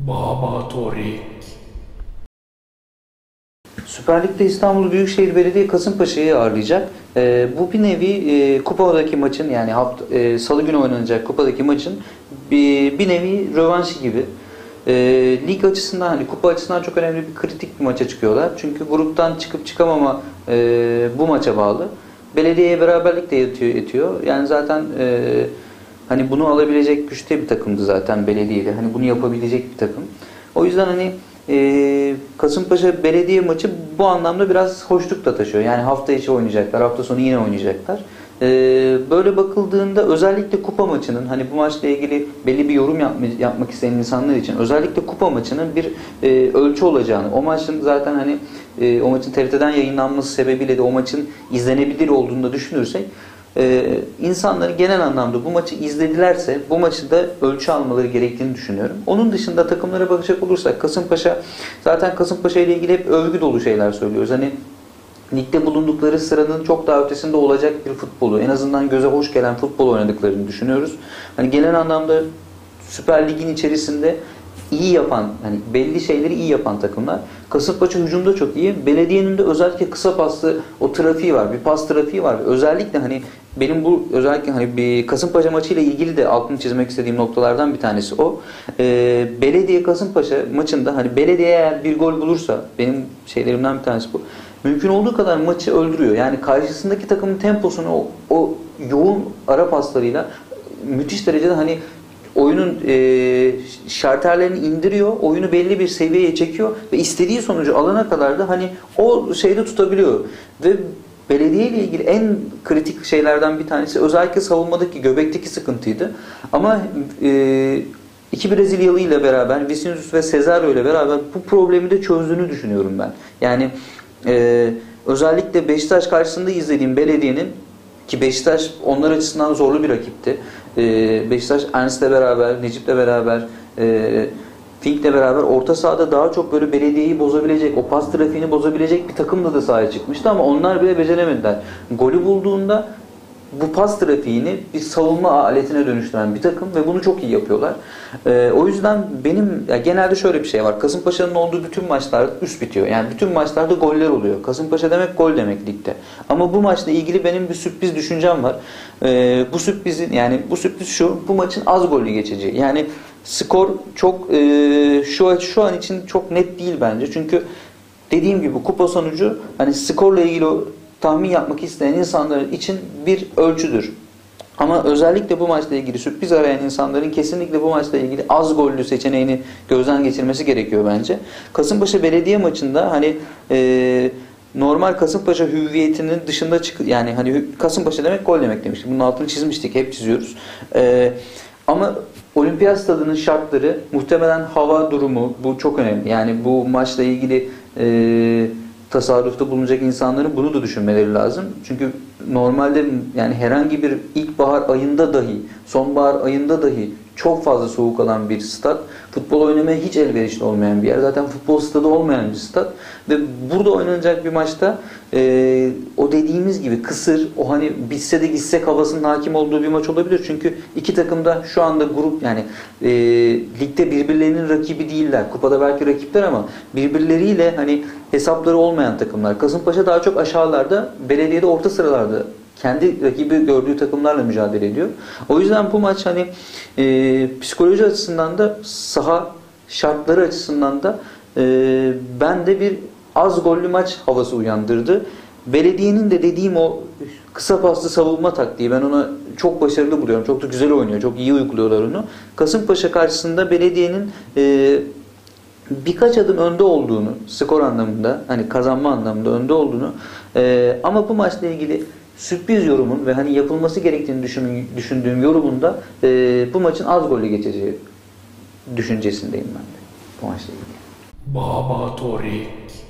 Baba Torik. Süper Lig'de İstanbul Büyükşehir Belediye Kasımpaşa'yı ağırlayacak. Ee, bu bir nevi e, kupadaki maçın yani hafta, e, salı günü oynanacak kupadaki maçın bir, bir nevi rövanşı gibi. E, lig açısından hani kupa açısından çok önemli bir kritik bir maça çıkıyorlar. Çünkü gruptan çıkıp çıkamama e, bu maça bağlı. Belediyeye beraberlik de yetiyor. yetiyor. Yani zaten e, hani bunu alabilecek güçte bir takımdı zaten belediyeyle. Hani bunu yapabilecek bir takım. O yüzden hani e, Kasımpaşa belediye maçı bu anlamda biraz hoşluk da taşıyor. Yani hafta içi oynayacaklar, hafta sonu yine oynayacaklar. E, böyle bakıldığında özellikle kupa maçının hani bu maçla ilgili belli bir yorum yapma, yapmak isteyen insanlar için özellikle kupa maçının bir e, ölçü olacağını, o maçın zaten hani e, o maçın TRT'den yayınlanması sebebiyle de o maçın izlenebilir olduğunu da düşünürsek ee, insanların genel anlamda bu maçı izledilerse bu maçı da ölçü almaları gerektiğini düşünüyorum. Onun dışında takımlara bakacak olursak Kasımpaşa zaten Kasımpaşa ile ilgili hep övgü dolu şeyler söylüyoruz. Hani ligde bulundukları sıranın çok daha ötesinde olacak bir futbolu, en azından göze hoş gelen futbol oynadıklarını düşünüyoruz. Hani genel anlamda Süper Lig'in içerisinde iyi yapan, hani belli şeyleri iyi yapan takımlar. Kasımpaşa hücumda çok iyi. Belediyenin de özellikle kısa paslı o trafiği var. Bir pas trafiği var. Özellikle hani benim bu özellikle hani bir Kasımpaşa maçıyla ilgili de altını çizmek istediğim noktalardan bir tanesi o. Ee, Belediye Kasımpaşa maçında hani belediye eğer bir gol bulursa benim şeylerimden bir tanesi bu. Mümkün olduğu kadar maçı öldürüyor. Yani karşısındaki takımın temposunu o, o yoğun ara paslarıyla müthiş derecede hani oyunun e, şarterlerini indiriyor, oyunu belli bir seviyeye çekiyor ve istediği sonucu alana kadar da hani o şeyde tutabiliyor. Ve belediye ile ilgili en kritik şeylerden bir tanesi özellikle savunmadaki göbekteki sıkıntıydı. Ama e, iki Brezilyalı ile beraber Vinicius ve Cesario ile beraber bu problemi de çözdüğünü düşünüyorum ben. Yani e, özellikle Beşiktaş karşısında izlediğim belediyenin ki Beşiktaş onlar açısından zorlu bir rakipti. Ee, Beşiktaş Ernst'le beraber, Necip'le beraber, e, Fink'le beraber orta sahada daha çok böyle belediyeyi bozabilecek, o pas trafiğini bozabilecek bir takımla da sahaya çıkmıştı ama onlar bile beceremediler. Golü bulduğunda bu pas trafiğini bir savunma aletine dönüştüren bir takım ve bunu çok iyi yapıyorlar. Ee, o yüzden benim ya genelde şöyle bir şey var. Kasımpaşa'nın olduğu bütün maçlar üst bitiyor. Yani bütün maçlarda goller oluyor. Kasımpaşa demek gol demek ligde. Ama bu maçla ilgili benim bir sürpriz düşüncem var. Ee, bu sürprizin yani bu sürpriz şu. Bu maçın az gollü geçeceği. Yani skor çok e, şu şu an için çok net değil bence. Çünkü dediğim gibi kupa sonucu hani skorla ilgili tahmin yapmak isteyen insanlar için bir ölçüdür. Ama özellikle bu maçla ilgili sürpriz arayan insanların kesinlikle bu maçla ilgili az gollü seçeneğini gözden geçirmesi gerekiyor bence. Kasımpaşa Belediye maçında hani e, normal Kasımpaşa hüviyetinin dışında çık yani hani Kasımpaşa demek gol demek demiştik. Bunun altını çizmiştik. Hep çiziyoruz. E, ama Olimpiyat stadının şartları muhtemelen hava durumu bu çok önemli. Yani bu maçla ilgili eee tasarrufta bulunacak insanların bunu da düşünmeleri lazım. Çünkü normalde yani herhangi bir ilkbahar ayında dahi, sonbahar ayında dahi çok fazla soğuk alan bir stat, futbol oynamaya hiç elverişli olmayan bir yer. Zaten futbol stadı olmayan bir stat ve burada oynanacak bir maçta e, o dediğimiz gibi kısır, o hani bitse de gitsek havasının hakim olduğu bir maç olabilir. Çünkü iki takım da şu anda grup yani e, ligde birbirlerinin rakibi değiller. Kupada belki rakipler ama birbirleriyle hani hesapları olmayan takımlar. Kasımpaşa daha çok aşağılarda, belediyede orta sıralarda kendi rakibi gördüğü takımlarla mücadele ediyor. O yüzden bu maç hani e, psikoloji açısından da saha şartları açısından da e, ben de bir az gollü maç havası uyandırdı. Belediyenin de dediğim o kısa paslı savunma taktiği ben ona çok başarılı buluyorum. Çok da güzel oynuyor. Çok iyi uyguluyorlar onu. Kasımpaşa karşısında belediyenin e, birkaç adım önde olduğunu skor anlamında hani kazanma anlamında önde olduğunu e, ama bu maçla ilgili sürpriz yorumun ve hani yapılması gerektiğini düşündüğüm yorumunda e, bu maçın az golle geçeceği düşüncesindeyim ben de bu maçla ilgili. Baba Torik.